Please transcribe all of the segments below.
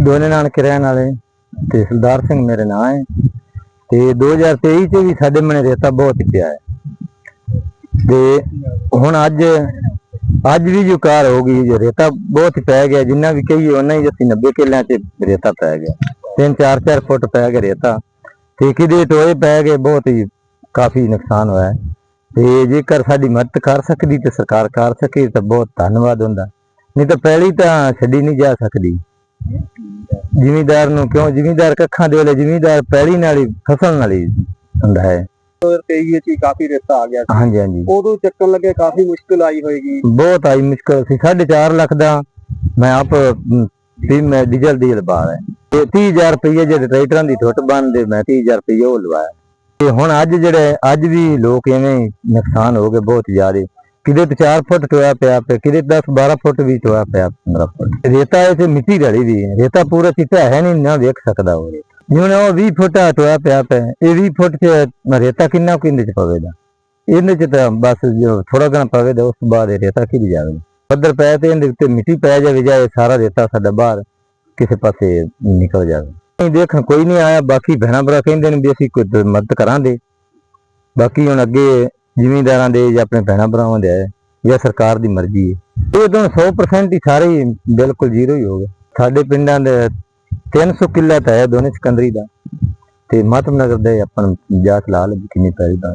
ਦੋਨੇ ਨਾਨਕੇ ਰਹਿਣ ਵਾਲੇ ਤੇ ਸਰਦਾਰ ਸਿੰਘ ਮੇਰੇ ਨਾਂ ਹੈ। ਤੇ 2023 ਚ ਵੀ ਸਾਡੇ ਮਨੇ ਰੇਤਾ ਬਹੁਤ ਪਿਆ ਹੈ। ਤੇ ਹੁਣ ਅੱਜ ਅੱਜ ਵੀ ਜੋ ਕਾਰ ਹੋ ਗਈ, ਜੋ ਰੇਤਾ ਬਹੁਤ ਪੈ ਗਿਆ, ਜਿੰਨਾ ਵੀ ਕਹੀਏ ਉਹਨਾਂ ਹੀ ਅਸੀਂ 90 ਕਿੱਲਿਆਂ ਚ ਰੇਤਾ ਪੈ ਗਿਆ। ਤਿੰਨ, ਚਾਰ ਚਾਰ ਫੁੱਟ ਪੈ ਗਿਆ ਰੇਤਾ। ਤੇ ਕਿਤੇ ਟੋਏ ਪੈ ਗਏ, ਬਹੁਤ ਹੀ ਕਾਫੀ ਨੁਕਸਾਨ ਹੋਇਆ ਤੇ ਜੇਕਰ ਸਾਡੀ ਮਦਦ ਕਰ ਸਕਦੀ ਤੇ ਸਰਕਾਰ ਕਰ ਸਕੇ ਤਾਂ ਬਹੁਤ ਧੰਨਵਾਦ ਹੁੰਦਾ। ਨਹੀਂ ਤਾਂ ਪਹਿਲੀ ਤਾਂ ਛੱਡੀ ਨਹੀਂ ਜਾ ਸਕਦੀ। ਜ਼ਿਮੀਦਾਰ ਨੂੰ ਕਿਉਂ? ਜ਼ਿਮੀਦਾਰ ਕੱਖਾਂ ਦੇ ਵੇਲੇ ਜ਼ਿਮੀਦਾਰ ਪਹਿਲੀ ਨਾਲ ਹੀ ਫਸਲ ਨਾਲ ਹੀ ਹੁੰਦਾ ਹੈ। 2023 ਵਿੱਚ ਹੀ ਕਾਫੀ ਰੇਤਾ ਆ ਗਿਆ ਸੀ। ਹਾਂਜੀ ਹਾਂਜੀ। ਉਦੋਂ ਚੱਕਣ ਲੱਗੇ ਕਾਫੀ ਮੁਸ਼ਕਲ ਆਈ ਹੋਏਗੀ। ਬਹੁਤ ਆਈ ਮੁਸ਼ਕਲ। ਸੀ 4.5 ਲੱਖ ਦਾ ਮੈਂ ਆਪ ਵੀ ਮੈਂ ਡੀਜ਼ਲ ਦੀ ਲਵਾ ਹੈ ਤੇ 30000 ਰੁਪਏ ਜਿਹੜੇ ਟਰੈਕਟਰਾਂ ਦੀ ਠੁੱਟ ਬੰਨਦੇ ਮੈਂ 30000 ਰੁਪਏ ਉਹ ਲਵਾਇਆ। ਤੇ ਹੁਣ ਅੱਜ ਜਿਹੜੇ ਅੱਜ ਵੀ ਲੋਕ ਐਵੇਂ ਹੀ ਨੁਕਸਾਨ ਹੋ ਗਏ ਬਹੁਤ ਜ਼ਿਆਦੇ। ਕਿਤੇ ਤੇ 4 ਫੁੱਟ ਟੋਇਆ ਪਿਆ ਪਿਆ ਕਿਤੇ 10 12 ਫੁੱਟ ਵੀ ਟੋਇਆ ਪਿਆ 15 ਫੁੱਟ। ਰੇਤਾ ਇਹ ਤੇ ਮਿੱਟੀ ਰਲੀ ਦੀ ਹੈ। ਰੇਤਾ ਪੂਰਾ ਚਿੱਟਾ ਹੈ ਨਹੀਂ, ਨਾ ਵੇਖ ਸਕਦਾ ਉਹ ਰੇਤਾ। ਜਿਵੇਂ ਉਹ 20 ਫੁੱਟ ਟੋਇਆ ਪਿਆ ਪਿਆ, ਇਹ 20 ਫੁੱਟ ਚ ਰੇਤਾ ਕਿੰਨਾ ਕੁ ਚ ਪਵੇਗਾ? ਇਹਦੇ ਚ ਤਾਂ ਬਸ ਜੋ ਥੋੜਾ ਘਣਾ ਪਵੇਗਾ, ਉਸ ਤੋਂ ਬਾਅਦ ਇਹ ਰੇਤਾ ਖਿੜ ਜਾਵੇ ਪੱਧਰ ਪੈ ਤੇ ਇਹਦੇ ਉੱਤੇ ਮਿੱਟੀ ਪੈ ਜਾਵੇ ਜਾਂ ਸਾਰਾ ਰੇਤਾ ਸਾਡਾ ਬਾਹਰ ਕਿਸੇ ਪਾਸੇ ਨਿਕਲ ਜਾਵੇ। ਨਹੀਂ ਦੇਖਣ ਕੋਈ ਨਹੀਂ ਆਇਆ, ਬਾਕੀ ਭੈਣਾਂ ਭਰਾ ਕਹਿੰਦੇ ਨੇ ਵੀ ਅਸੀਂ ਕੋਈ ਮਦਦ ਕਰਾਂਗੇ। ਬਾਕੀ ਹੁਣ ਅੱਗੇ ਜ਼ਿਮੀਂਦਾਰਾਂ ਦੇ ਜਾਂ ਆਪਣੇ ਭੈਣਾਂ ਭਰਾਵਾਂ ਦੇ ਹੈ ਜਾਂ ਸਰਕਾਰ ਦੀ ਮਰਜ਼ੀ ਹੈ। ਇਹ ਤਾਂ 100% ਹੀ ਸਾਰੇ ਬਿਲਕੁਲ ਜ਼ੀਰੋ ਹੀ ਹੋ ਗਏ। ਸਾਡੇ ਪਿੰਡਾਂ ਦੇ 300 ਕਿੱਲਾ ਤਾਂ ਹੈ ਦੋਨੇ ਸਿਕੰਦਰੀ ਦਾ। ਤੇ ਮਾਤਮ ਨਗਰ ਦੇ ਆਪਾਂ ਨੂੰ ਜਾਤ ਲਾ ਲਈ ਕਿੰਨੀ ਪੈਲੀ ਦਾ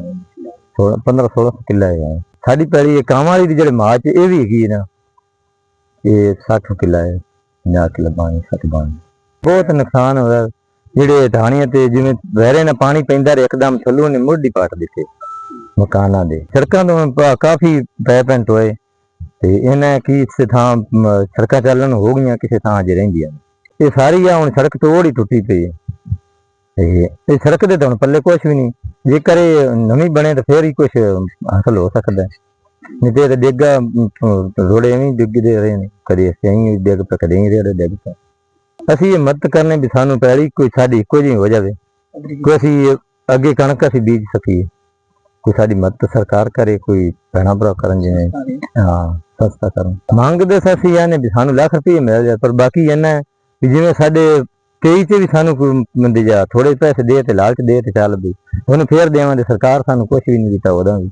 15 16 ਕਿੱਲਾ ਹੈ। ਸਾਡੀ ਪੈਰੀ ਇਹ ਕਾਮਾਂ ਵਾਲੀ ਦੀ ਜਿਹੜੇ ਮਾਚ, ਇਹ ਵੀ ਹੈਗੀ ਹੈ ਨਾ। ਇਹ 60 ਕਿੱਲਾ ਹੈ 50 ਕਿੱਲਾ ਬਾਣੀ 60 ਬਾਣੀ ਬਹੁਤ ਨੁਕਸਾਨ ਹੋਇਆ। ਜਿਹੜੇ ਢਾਣੀਆਂ ਤੇ ਜਿਵੇਂ ਵਹਿਰੇ ਨਾਲ ਪਾਣੀ ਪੈਂਦਾ ਰਿਹਾ, ਇੱਕਦਮ ਥੱਲੋਂ ਨੇ ਮੁੱਢੀ ਪਾਟ ਦਿੱਤੇ। ਮਕਾਨਾਂ ਦੇ। ਸੜਕਾਂ ਤੋਂ ਪ- ਕਾਫੀ ਪੈ ਪੈਂਟ ਹੋਏ ਤੇ ਇਹਨਾਂ ਕੀ ਕਿਸੇ ਥਾਂ ਸੜਕਾਂ ਚੱਲਣ ਹੋ ਗਈਆਂ ਕਿਸੇ ਥਾਂ ਅਜੇ ਰਹਿੰਦੀਆਂ। ਇਹ ਸਾਰੀ ਆ ਹੁਣ ਸੜਕ ਤੋੜ ਹੀ ਟੁੱਟੀ ਪਈ ਹੈ। ਤੇ ਇਹ ਸੜਕ ਦੇ ਤਾਂ ਹੁਣ ਪੱਲੇ ਕੁਝ ਵੀ ਨਹੀਂ। ਜੇਕਰ ਇਹ ਨਵੀਂ ਬਣੇ ਤਾਂ ਫੇਰ ਹੀ ਕੁਝ ਹਾਸਲ ਹੋ ਸਕਦਾ। ਨਹੀਂ ਤੇ ਡੇਗਾ ਰੋੜੇ ਐਵੇਂ ਹੀ ਡਿੱਗਦੇ ਰਹੇ ਨੇ। ਕਦੇ ਅਸੀਂ ਡਿੱਗ ਪਏ ਕਦੇ ਹੀ ਰੇੜੇ ਡਿੱਗ ਪਏ। ਅਸੀਂ ਇਹ ਮਦਦ ਕਰਨੇ ਵੀ ਸਾਨੂੰ ਪੈਲੀ ਕੋਈ ਸਾਡੀ ਇੱਕੋ ਜਿਹੀ ਹੋ ਜਾਵੇ। ਕੋਈ ਅਸੀਂ ਅੱਗੇ ਕਣਕ ਅਸੀਂ ਬੀਜ ਸਕੀਏ। ਕੋਈ ਸਾਡੀ ਮਦਦ ਸਰਕਾਰ ਕਰੇ ਕੋਈ ਭੈਣਾਂ ਭਰਾ ਕਰਨ ਜਿਵੇਂ ਹਾਂ ਸਸਤਾ ਕਰਨ। ਮੰਗਦੇ ਅਸੀਂ ਇਹਨੇ ਵੀ ਸਾਨੂੰ ਲੱਖ ਰੁਪਏ ਮਿਲ ਜਾਏ ਪਰ ਬਾਕੀ ਇਹਨਾਂ ਹੈ ਵੀ ਜਿਵੇਂ ਸਾਡੇ ਕਈ ਚ ਵੀ ਸਾਨੂੰ ਕੋਈ ਮੰਦੇ ਜਾ ਥੋੜੇ ਪੈਸੇ ਦੇ ਤੇ ਲਾਲਚ ਦੇ ਤੇ ਚੱਲ ਵੀ ਉਹਨੂੰ ਫੇਰ ਦੇਵਾਂਗੇ ਸਰਕਾਰ ਸਾਨੂੰ ਕੁਝ ਵੀ ਨਹੀਂ ਦਿੱਤਾ ਉਹਦਾ ਵੀ।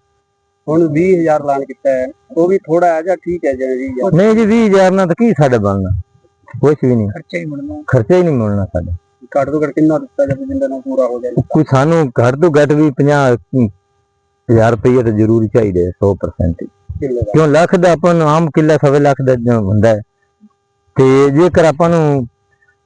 ਹੁਣ 20000 ਐਲਾਨ ਕੀਤਾ ਹੈ ਉਹ ਵੀ ਥੋੜਾ ਹੈ ਜਾਂ ਠੀਕ ਹੈ ਜਿਵੇਂ ਜੀ ਨਹੀਂ ਜੀ 20000 ਨਾਲ ਤਾਂ ਕੀ ਸਾਡਾ ਬਣਨਾ? ਕੁਝ ਵੀ ਨਹੀਂ। ਖਰਚਾ ਹੀ ਮਿਲਣਾ ਖਰਚਾ ਹੀ ਨਹੀਂ ਮਿਲਣਾ ਸਾਡਾ। ਘੱਟ ਤੋਂ ਘੱਟ ਕਿੰਨਾ ਦਿੱਤਾ ਜਾਵੇ ਜਿੰਦਾ ਨਾਲ ਪੂਰਾ ਹੋ ਜਾਏ? ਕੋਈ ਸਾਨੂੰ ਘੱਟ ਤੋਂ ਘੱਟ ਵੀ 50 ਹਜ਼ਾਰ ਰੁਪਏ ਤਾਂ ਜ਼ਰੂਰੀ ਚਾਹੀਦੇ 100% ਕਿੱਲੇ ਦਾ। ਕਿਉਂ ਲੱਖ ਦਾ ਆਪਾਂ ਨੂੰ ਆਮ ਕਿੱਲਾ ਸਵੇ ਲੱਖ ਦਾ ਹੁੰਦਾ ਹੈ। ਤੇ ਜੇਕਰ ਆਪਾਂ ਨੂੰ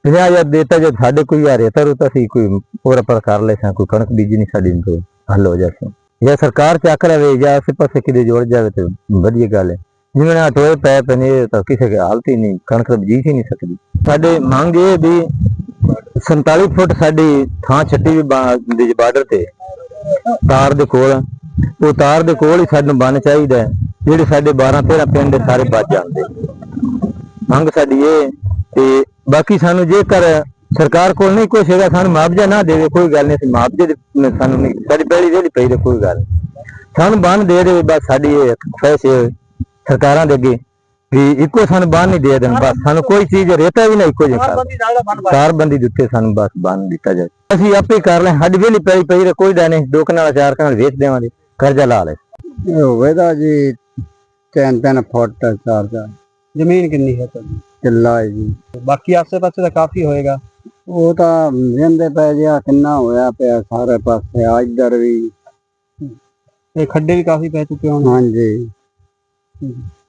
50000 ਦੇਤਾ ਜੇ ਸਾਡੇ ਕੋਈ ਆ ਰਿਹਾ ਤਾਂ ਅਸੀਂ ਕੋਈ ਹੋਰ ਪਰ ਕਰ ਲੈ ਸਾਂ ਕੋਈ ਕਣਕ ਬੀਜਣੀ ਸਾਡੀ ਨੂੰ ਹੱਲ ਹੋ ਜਾਵੇ। ਜਾਂ ਸਰਕਾਰ ਚੱਕ ਲਵੇ ਜਾਂ ਆਸੇ ਪਾਸੇ ਕਿਤੇ ਜੋੜ ਜਾਵੇ ਤੇ ਵਧੀਆ ਗੱਲ ਹੈ। ਜਿਵੇਂ ਨਾ ਟੋਏ ਪੈ ਪਏ ਨੇ ਇਹ ਤਾਂ ਕਿਸੇ ਦੀ ਹਾਲਤ ਹੀ ਨਹੀਂ ਕਣਕ ਬੀਜ ਹੀ ਨਹੀਂ ਸਕਦੀ। ਸਾਡੇ ਮੰਗ ਇਹ ਵੀ 47 ਫੁੱਟ ਸਾਡੀ ਥਾਂ ਛੱਟੀ ਵੀ ਦੇ ਬਾਰਡਰ ਤੇ ਤਾਰ ਦੇ ਕੋਲ ਉਹ ਤਾਰ ਦੇ ਕੋਲ ਹੀ ਸਾਨੂੰ ਬੰਨ ਚਾਹੀਦਾ ਜਿਹੜੇ ਸਾਡੇ 12 13 ਪਿੰਡ ਸਾਰੇ ਬਚ ਜਾਂਦੇ। ਮੰਗ ਸਾਡੀ ਇਹ ਤੇ ਬਾਕੀ ਸਾਨੂੰ ਜੇਕਰ ਸਰਕਾਰ ਕੋਲ ਨਹੀਂ ਕੁਛ ਹੈਗਾ, ਸਾਨੂੰ ਮੁਆਵਜ਼ਾ ਨਾ ਦੇਵੇ, ਕੋਈ ਗੱਲ ਨਹੀਂ, ਅਸੀਂ ਮੁਆਵਜ਼ੇ ਦੇ ਸਾਨੂੰ ਨਹੀਂ, ਸਾਡੀ ਪਹਿਲੀ ਜਿਹੜੀ ਪਈ ਤੇ ਕੋਈ ਗੱਲ ਨਹੀਂ। ਸਾਨੂੰ ਬੰਨ ਦੇ ਦੇਵੇ, ਬਸ ਸਾਡੀ ਇਹ ਫੈਸੇ ਸਰਕਾਰਾਂ ਦੇ ਅੱਗੇ ਵੀ ਇੱਕੋ ਸਾਨੂੰ ਬੰਨ ਨਹੀਂ ਦੇ ਦੇਣ, ਬਸ ਸਾਨੂੰ ਕੋਈ ਚੀਜ਼ ਰੇਤਾ ਵੀ ਨਾ ਇੱਕੋ ਜਿਹਾ ਕਰ ਬੰਦੀ ਦਿੱਤੇ ਸਾਨੂੰ ਬਸ ਬੰਨ ਦਿੱਤਾ ਜਾਏ ਅਸੀਂ ਆਪੇ ਕਰ ਲੈ ਸਾਡੀ ਵੇਲੀ ਪਈ ਪਈ ਤੇ ਕੋਈ ਡਰ ਨਹੀਂ, ਦੋ ਕਨਾਲ ਚਾਰ ਕਨਾਲ ਵੇਚ ਦੇਵਾਂਗੇ। ਕਰਜ਼ਾ ਲਾ ਲੈ ਹੋਵੇ ਤਾਂ ਜੀ ਤਿੰਨ ਤਿੰਨ ਫੁੱਟ ਚਾਰ ਚਾਰ ਜ਼ਮੀਨ ਕਿੰਨੀ ਹੈ ਤੁਹਾਡੀ? ਕਿੱਲਾ ਹੈ ਜੀ। ਬਾਕੀ ਆਸੇ ਪਾਸੇ ਤਾਂ ਕਾਫੀ ਹੋਏਗਾ। ਉਹ ਤਾਂ ਰਹਿੰਦੇ ਪੈ ਗਿਆ ਕਿੰਨਾ ਹੋਇਆ ਪਿਆ ਸਾਰੇ ਪਾਸੇ ਆ ਇੱਧਰ ਵੀ। ਤੇ ਖੱਡੇ ਵੀ ਕਾਫੀ ਪੈ ਚੁੱਕੇ ਹੋਣ ਹਾਂਜੀ।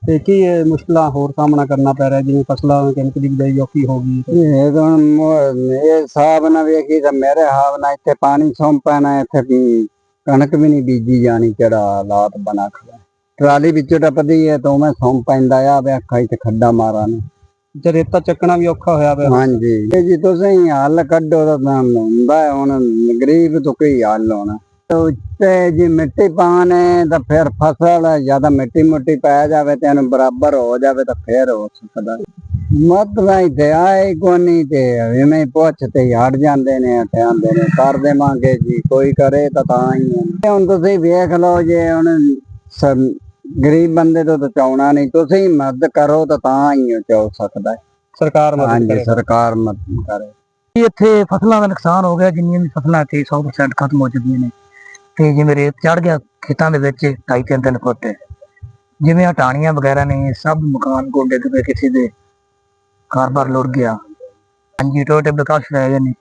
ਤੇ ਕੀ ਇਹ ਮੁਸ਼ਕਲਾਂ ਹੋਰ ਸਾਹਮਣਾ ਕਰਨਾ ਪੈ ਰਿਹਾ ਜਿਵੇਂ ਫਸਲਾਂ ਕਣਕ ਦੀ ਬਿਜਾਈ ਔਖੀ ਹੋ ਗਈ। ਇਹ ਤਾਂ ਇਹ ਹਿਸਾਬ ਨਾਲ ਵੇਖੀ ਤਾਂ ਮੇਰੇ ਹਾਵ ਨਾਲ ਇੱਥੇ ਪਾਣੀ ਸੌਂਪ ਪੈਣਾ ਇੱਥੇ ਵੀ ਕਣਕ ਵੀ ਨਹੀਂ ਬੀਜੀ ਜਾਣੀ ਕਿਹੜਾ ਹਾਲਾਤ ਬਣਾ ਖੜਾ ਟਰਾਲੀ ਵਿੱਚੋਂ ਟੱਪਦੀ ਹੈ ਤਾਂ ਮੈਂ ਸੌਂਪ ਪੈਂਦਾ ਆ ਵੇ ਅੱਖਾਂ 'ਚ ਖੱਡਾ ਮਾਰਾਂ ਨੇ। ਜੇ ਰੇਤਾ ਚੱਕਣਾ ਵੀ ਔਖਾ ਹੋਇਆ ਪਿਆ। ਹਾਂਜੀ। ਇਹ ਜੀ ਤੁਸੀਂ ਹੱਲ ਕੱਢੋ ਤਾਂ ਤਾਂ ਹੁੰਦਾ ਹੈ, ਹੁਣ ਗਰੀਬ ਤੋਂ ਕੀ ਹੱਲ ਹੋਣਾ। ਉੱਤੇ ਜੀ ਮਿੱਟੀ ਪਾਣੇ ਤਾਂ ਫਿਰ ਫਸਲ ਜ਼ਿਆਦਾ ਮਿੱਟੀ ਮੁੱਟੀ ਪੈ ਜਾਵੇ ਤੇ ਇਹਨੂੰ ਬਰਾਬਰ ਹੋ ਜਾਵੇ ਤਾਂ ਫਿਰ ਹੋ ਸਕਦਾ। ਮਤਲਬ ਇੱਥੇ ਆਏ ਕੋਨੀ ਤੇ ਐਵੇਂ ਹੀ ਪੁੱਛ ਤੇ ਹੀ ਹਟ ਜਾਂਦੇ ਨੇ ਤੇ ਆਂਦੇ ਨੇ ਕਰ ਦੇਵਾਂਗੇ ਜੀ ਕੋਈ ਕਰੇ ਤਾਂ ਤਾਂ ਹੀ ਹੈ। ਤੇ ਹੁਣ ਤੁਸੀਂ ਵੇਖ ਲਓ ਜੇ ਹੁਣ ਗਰੀਬ ਬੰਦੇ ਤੋਂ ਤਾਂ ਚਾਉਣਾ ਨਹੀਂ ਤੁਸੀਂ ਮਦਦ ਕਰੋ ਤਾਂ ਤਾਂ ਹੀ ਹੋ ਚਾਉ ਸਕਦਾ ਹੈ। ਸਰਕਾਰ ਮਦਦ ਕਰੇ। ਸਰਕਾਰ ਮਦਦ ਕਰੇ। ਇੱਥੇ ਫਸਲਾਂ ਦਾ ਨੁਕਸਾਨ ਹੋ ਗਿਆ ਜਿੰਨੀਆਂ ਵੀ ਫਸਲਾਂ ਇੱਥੇ 100% ਖਤਮ ਹੋ ਚੁੱਕੀਆਂ ਨੇ। ਤੇ ਜਿਵੇਂ ਰੇਤ ਚੜ ਗਿਆ ਖੇਤਾਂ ਦੇ ਵਿੱਚ ਢਾਈ ਤਿੰਨ ਤਿੰਨ ਫੁੱਟ ਜਿਵੇਂ ਹਟਾਣੀਆਂ ਵਗੈਰਾ ਨੇ ਸਭ ਮਕਾਨ ਕੋਲ ਡਿੱਗ ਪਏ ਕਿਸੇ ਦੇ। ਘਰ-ਬਾਰ ਲੁੜ ਗਿਆ। ਹਾਂਜੀ ਟੋਟੇ ਵਿਕਾਸ ਰਹਿ ਗਏ ਨੇ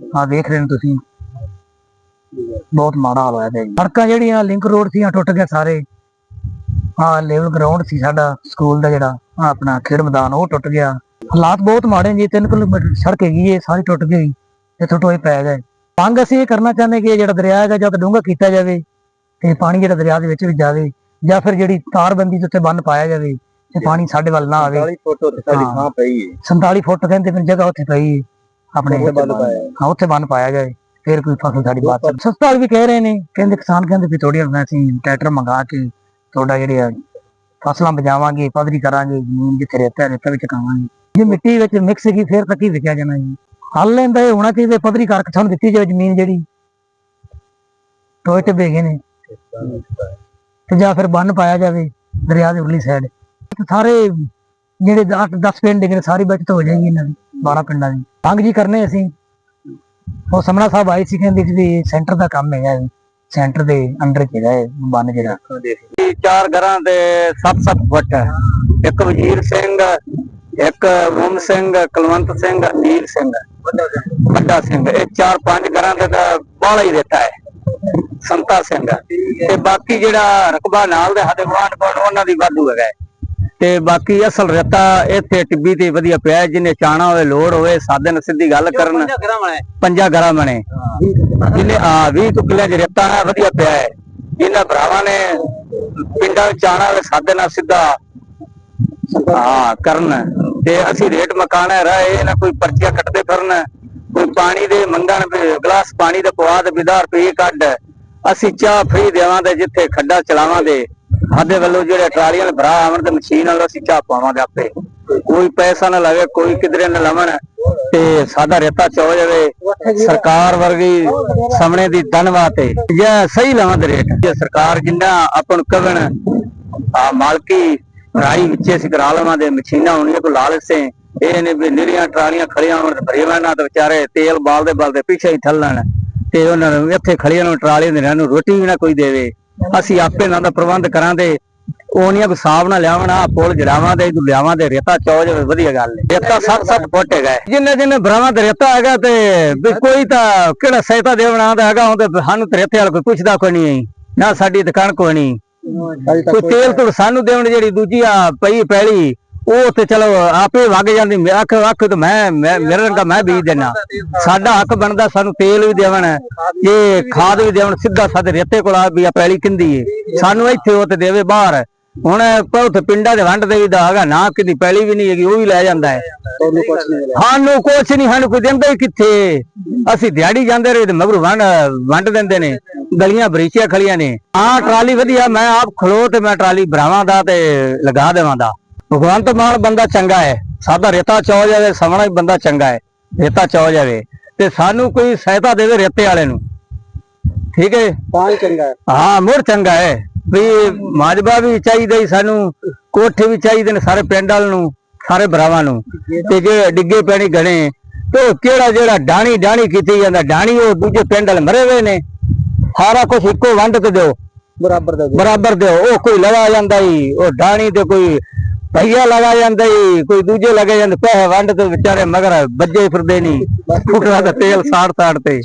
ਆ ਦੇਖ ਰਹੇ ਨੇ ਤੁਸੀਂ। ਬਹੁਤ ਮਾੜਾ ਹਾਲ ਹੋਇਆ ਪਿਆ ਜੀ। ਸੜਕਾਂ ਜਿਹੜੀਆਂ, ਲਿੰਕ ਰੋਡ ਸੀਆਂ, ਟੁੱਟ ਗਏ ਸਾਰੇ। ਆ ਲੈਵਲ ਗਰਾਊਂਡ ਸੀ ਸਾਡਾ, ਸਕੂਲ ਦਾ ਜਿਹੜਾ ਆਪਣਾ ਖੇਡ ਮੈਦਾਨ, ਉਹ ਟੁੱਟ ਗਿਆ। ਹਾਲਾਤ ਬਹੁਤ ਮਾੜੇ ਨੇ ਜੀ 3 ਕਿਲੋਮੀਟਰ ਸੜਕ ਹੈਗੀ ਏ, ਸਾਰੀ ਟੁੱਟ ਗਈ। ਇੱਥੋਂ ਟੋਏ ਪੈ ਗਏ। ਮੰਗ ਅਸੀਂ ਇਹ ਕਰਨਾ ਚਾਹੁੰਦੇ ਕਿ ਜਿਹੜਾ ਦਰਿਆ ਹੈਗਾ ਜਦ ਡੂੰਘਾ ਕੀਤਾ ਜਾਵੇ, ਤੇ ਪਾਣੀ ਜਿਹੜਾ ਦਰਿਆ ਦੇ ਵਿੱਚ ਵੀ ਜਾਵੇ, ਜਾਂ ਫਿਰ ਜਿਹੜੀ ਤਾਰਬੰਦੀ ਦੇ ਉੱਤੇ ਬੰਨ ਪਾਇਆ ਜਾਵੇ। ਤੇ ਪਾਣੀ ਸਾਡੇ ਵੱਲ ਨਾ ਆਵੇ। 40 ਫੋਟੋ ਤੇ ਸਾਡੀ ਹਾਂ। ਥਾਂ ਪਈ ਹੈ 47 ਫੁੱਟ ਕਹਿੰਦੇ ਫਿਰ ਜਗ੍ਹਾ ਉੱਥੇ ਪਈ ਏ। ਆਪਣੇ। ਹਾਂ ਉੱਥੇ ਬੰਨ ਪਾਇਆ ਜਾਏ ਫਿਰ ਕੋਈ ਫਸਲ ਸਾਡੀ ਬਾਤ ਸਸਤਾ ਵੀ ਕਹਿ ਰਹੇ ਨੇ। ਕਹਿੰਦੇ ਕਿਸਾਨ ਕਹਿੰਦੇ ਵੀ ਥੋੜੀ ਅਸੀਂ ਟਰੈਕਟਰ ਮੰਗਾ ਕੇ ਤੁਹਾਡਾ ਜਿਹੜੇ ਫਸਲਾਂ ਬਜਾਵਾਂਗੇ ਪੱਧਰੀ ਕਰਾਂਗੇ ਜ਼ਮੀਨ ਜਿੱਥੇ ਰੇਤਾ ਹੈ, ਰੇਤਾ ਵਿੱਚ ਕਾਵਾਂਗੇ ਜੇ ਮਿੱਟੀ ਵਿੱਚ ਮਿਕਸ ਕੀ ਫਿਰ ਤਾਂ ਕੀ ਵਿਕਿਆ ਜਾਣਾ ਜੀ? ਹੱਲ ਲੈਂਦਾ ਇਹ ਹੋਣਾ ਚਾਹੀਦਾ ਪੱਧਰੀ ਕਰਕੇ ਸਾਨੂੰ ਦਿੱਤੀ ਜਾਵੇ ਜ਼ਮੀਨ ਜਿਹੜੀ। ਟੋਏ ਤੇ ਬੇਗੇ ਨੇ। ਤੇ ਜਾਂ ਫਿਰ ਬੰਨ ਪਾਇਆ ਜਾਵੇ ਦਰਿਆ ਦੇ ਉਰਲੀ ਸਾਈਡ ਸਾਰੇ ਜਿਹੜੇ 10 ਪਿੰਡ ਨੇ, ਸਾਰੀ ਬਚਤ ਹੋ ਜਾਏਗੀ ਇਹਨਾਂ ਦੀ 12 ਪਿੰਡਾਂ ਦੀ। ਮੰਗ ਜੀ ਕਰਨੇ ਅਸੀਂ। ਉਹ ਸਮਣਾ ਸਾਹਿਬ ਆਏ ਸੀ, ਕਹਿੰਦੇ ਕਿ ਸੈਂਟਰ ਦਾ ਕੰਮ ਹੈਗਾ ਇਹ। ਸੈਂਟਰ ਦੇ ਅੰਡਰ ਚ ਹੈਗਾ ਬੰਨ ਜਿਹੜਾ। ਚਾਰ ਘਰਾਂ ਦੇ 7-7 ਫੁੱਟ। ਇੱਕ ਵਜ਼ੀਰ ਸਿੰਘ, ਇੱਕ ਮੁਮ ਸਿੰਘ, ਕੁਲਵੰਤ ਸਿੰਘ, ਅਨੀਲ ਸਿੰਘ। ਵੱਡਾ ਸਿੰਘ। ਇਹ ਚਾਰ, ਪੰਜ ਘਰਾਂ ਦੇ ਤਾਂ ਬਾਲਾ ਹੀ ਰਹਿਤਾ ਹੈ। ਸੰਤਾ ਸਿੰਘ। ਤੇ ਬਾਕੀ ਜਿਹੜਾ ਰਕਬਾ ਨਾਲ ਦੇ ਸਾਡੇ ਗਵਾਂਢ ਕੋਲ, ਉਹਨਾਂ ਦੀ ਵਾਧੂ ਹੈਗਾ ਤੇ ਬਾਕੀ ਅਸਲ ਰਹਿਤਾ ਇੱਥੇ ਟਿੱਬੀ ਤੇ ਵਧੀਆ ਪਿਆ ਜਿਹਨੇ ਚਾਣਾ ਹੋਵੇ ਲੋੜ ਹੋਵੇ ਸਾਦੇ ਨਾਲ ਸਿੱਧੀ ਗੱਲ ਕਰਨ। ਪੰਜਾ ਘਰਾਂ ਬਣੇ ਜਿਹਨੇ ਆ 20 ਕੁ ਕਿੱਲਿਆਂ ਚ ਰੇਤਾ ਵਧੀਆ ਪਿਆ ਹੈ। ਇਹਨਾਂ ਭਰਾਵਾਂ ਨੇ ਪਿੰਡਾਂ ਵਿੱਚ ਆਣਾ ਹੋਵੇ ਸਾਦੇ ਨਾਲ ਸਿੱਧਾ ਹਾਂ ਕਰਨ। ਤੇ ਅਸੀਂ ਰੇਟ ਮਕਾਣਾ ਰਹੇ ਇਹ ਨਾ ਕੋਈ ਪਰਚੀਆਂ ਕੱਟਦੇ ਫਿਰਨ। ਕੋਈ ਪਾਣੀ ਦੇ ਮੰਗਣ ਗਲਾਸ ਪਾਣੀ ਦਾ ਪਵਾ ਦੇ ਵਿਦਾਰ ਰੁਪਏ ਕੱਢ। ਅਸੀਂ ਚਾਹ ਫ੍ਰੀ ਦੇਵਾਂਗੇ ਜਿੱਥੇ ਖੱਡਾ ਚਲਾਵਾਂਗੇ। ਸਾਡੇ ਵੱਲੋਂ ਜਿਹੜੇ ਟਰਾਲੀਆਂ ਦੇ ਭਰਾ ਆਵਣ ਤੇ ਮਸ਼ੀਨ ਨਾਲ ਅਸੀਂ ਚਾਹ ਪਾਵਾਂਗੇ ਆਪੇ। ਕੋਈ ਪੈਸਾ ਨਾ ਲਵੇ, ਕੋਈ ਕਿਧਰੇ ਨਾ ਲਵਣ ਤੇ ਸਾਡਾ ਰੇਤਾ ਚੋ ਜਾਵੇ। ਸਰਕਾਰ ਵਰਗੀ ਸਾਹਮਣੇ ਦੀ ਧੰਨਵਾਦ ਤੇ ਜੇ ਸਹੀ ਲਵਾਂ ਦੇ ਰੇਟ। ਜੇ ਸਰਕਾਰ ਜਿੰਨਾ ਆਪਾਂ ਨੂੰ ਕਵਣ ਆ ਮਾਲਕੀ ਰਾਈ ਵਿੱਚ ਸੀ ਕਰਾ ਲਵਾਂ ਦੇ ਮਸ਼ੀਨਾਂ ਹੋਣੀਆਂ ਕੋ ਲਾਲਚ ਲਸੇ ਇਹ ਨੇ ਵੀ ਨਿਰੀਆਂ ਟਰਾਲੀਆਂ ਖੜੀਆਂ ਹੋਣ ਤੇ ਭਰੀ ਨਾ ਤੇ ਵਿਚਾਰੇ ਤੇਲ ਬਾਲਦੇ ਬਾਲਦੇ ਪਿੱਛੇ ਹੀ ਥੱਲਣ ਤੇ ਉਹਨਾਂ ਨੂੰ ਇੱਥੇ ਖੜੀਆਂ ਨੂੰ ਟਰਾਲੀਆਂ ਦੇ ਨੂੰ ਰੋਟੀ ਵੀ ਨਾ ਕੋਈ ਦੇਵੇ। ਅਸੀਂ ਆਪੇ ਇਹਨਾਂ ਦਾ ਪ੍ਰਬੰਧ ਕਰਾਂਦੇ ਉਹਨੀਆਂ ਕੋ ਹਿਸਾਬ ਨਾਲ ਲਿਆਵਣਾ ਪੁੱਲ ਜੜਾਵਾਂ ਦੇ ਲਿਆਵਾਂ ਦੇ ਰੇਤਾ ਚੌ ਜਾਵੇ ਵਧੀਆ ਗੱਲ ਹੈ ਰੇਤਾ 7-7 ਫੁੱਟ ਹੈਗਾ। ਜਿੰਨੇ ਜਿੰਨੇ ਭਰਾਵਾਂ ਤੇ ਰੇਤਾ ਹੈਗਾ ਤੇ ਕੋਈ ਤਾਂ ਕਿਹੜਾ ਸਹਾਇਤਾ ਦੇਵਣਾ ਦਾ ਹੈਗਾ ਤੇ ਸਾਨੂੰ ਤੇ ਰੇਤੇ ਵਾਲਾ ਕੋਈ ਪੁੱਛਦਾ ਕੋਈ ਨਹੀਂ ਨਾ ਸਾਡੀ ਦੁਕਾਨ ਕੋਈ ਨਹੀਂ ਕੋਈ ਤੇਲ ਤੁਰ ਸਾਨੂੰ ਦੇਵਣ ਜਿਹੜੀ ਦੂਜੀ ਆ ਪਈ ਪੈਲੀ ਉਹ ਤੇ ਚਲੋ ਆਪੇ ਵਗ ਜਾਂਦੀ। ਮੈਂ ਅੱਖ ਅੱਖ ਤੇ ਮੈਂ ਮੇਰੇ ਰੰਗਾ ਮੈਂ ਬੀਜ ਦੇਣਾ ਸਾਡਾ ਹੱਕ ਬਣਦਾ ਸਾਨੂੰ ਤੇਲ ਵੀ ਦੇਵਣ। ਇਹ ਖਾਦ ਵੀ ਦੇਵਣ ਸਿੱਧਾ ਸਾਡੇ ਰੇਤੇ ਕੋਲ ਆ ਵੀ ਆ ਪੈਲੀ ਕਿੰਦੀ ਏ। ਸਾਨੂੰ ਇੱਥੇ ਉਹ ਤੇ ਦੇਵੇ ਬਾਹਰ। ਹੁਣ ਬਹੁਤ ਪਿੰਡਾਂ ਦੇ ਵੰਡ ਦੇ ਵੀ ਹੈਗਾ ਨਾ ਕਿਦੀ ਪੈਲੀ ਵੀ ਨਹੀਂ ਹੈਗੀ ਉਹ ਵੀ ਲੈ ਜਾਂਦਾ ਹੈ ਸਾਨੂੰ ਕੁਛ ਨਹੀਂ ਸਾਨੂੰ ਕੋਈ ਦਿੰਦਾ ਹੀ ਕਿੱਥੇ ਅਸੀਂ ਦਿਹਾੜੀ ਜਾਂਦੇ ਰਹੇ ਤੇ ਮਗਰ ਵੰਡ ਵੰਡ ਦਿੰਦੇ ਨੇ। ਗਲੀਆਂ ਬਰੀਚੀਆਂ ਖਲੀਆਂ ਨੇ। ਆਹ ਟਰਾਲੀ ਵਧੀਆ ਮੈਂ ਆਪ ਖਲੋ ਤੇ ਮੈਂ ਟਰਾਲੀ ਭਰਾਵਾਂ ਦਾ ਤੇ ਲਗਾ ਦੇਵਾਂ ਦਾ। ਭਗਵੰਤ ਮਾਨ ਬੰਦਾ ਚੰਗਾ ਹੈ। ਸਾਡਾ ਰੇਤਾ ਚੋ ਜਾਵੇ ਸਮਣਾ ਵੀ ਬੰਦਾ ਚੰਗਾ ਹੈ। ਰੇਤਾ ਚੋ ਜਾਵੇ। ਤੇ ਸਾਨੂੰ ਕੋਈ ਸਹਾਇਤਾ ਦੇਵੇ ਰੇਤੇ ਵਾਲੇ ਨੂੰ। ਠੀਕ ਹੈ ਹੀ ਚੰਗਾ ਹੈ। ਹਾਂ ਮੁਰ ਚੰਗਾ ਹੈ। ਵੀ ਮਾਜਬਾ ਵੀ ਚਾਹੀਦਾ ਹੀ ਸਾਨੂੰ ਕੋਠੇ ਵੀ ਚਾਹੀਦੇ ਨੇ ਸਾਰੇ ਪਿੰਡ ਵਾਲ ਨੂੰ ਸਾਰੇ ਭਰਾਵਾਂ ਨੂੰ। ਤੇ ਜੇ ਡਿੱਗੇ ਪੈਣੀ ਗਣੇ ਤੇ ਕਿਹੜਾ ਜਿਹੜਾ ਡਾਣੀ ਡਾਣੀ ਕੀਤੀ ਜਾਂਦਾ ਡਾਣੀ ਉਹ ਦੂਜੇ ਪਿੰਡ ਵਾਲੇ ਮਰੇ ਹੋਏ ਨੇ। ਸਾਰਾ ਕੁਝ ਇੱਕੋ ਵੰਡ ਤੇ ਦਿਓ। ਬਰਾਬਰ ਦਾ ਬਰਾਬਰ ਦਿਓ। ਉਹ ਕੋਈ ਲਵਾ ਜਾਂਦਾ ਹੀ ਉਹ ਡਾਣੀ ਤੇ ਕੋਈ ਭਈਆ ਲਗਾ ਜਾਂਦਾ ਹੀ ਕੋਈ ਦੂਜੇ ਲਗੇ ਜਾਂਦੇ, ਪੈਸੇ ਵੰਡ ਤੇ ਵਿਚਾਰੇ ਮਗਰ ਬੱਜੇ ਫਿਰਦੇ ਨਹੀਂ ਫੁਕਰਾ ਦਾ ਤੇਲ ਸਾੜ ਸਾੜ ਤੇ।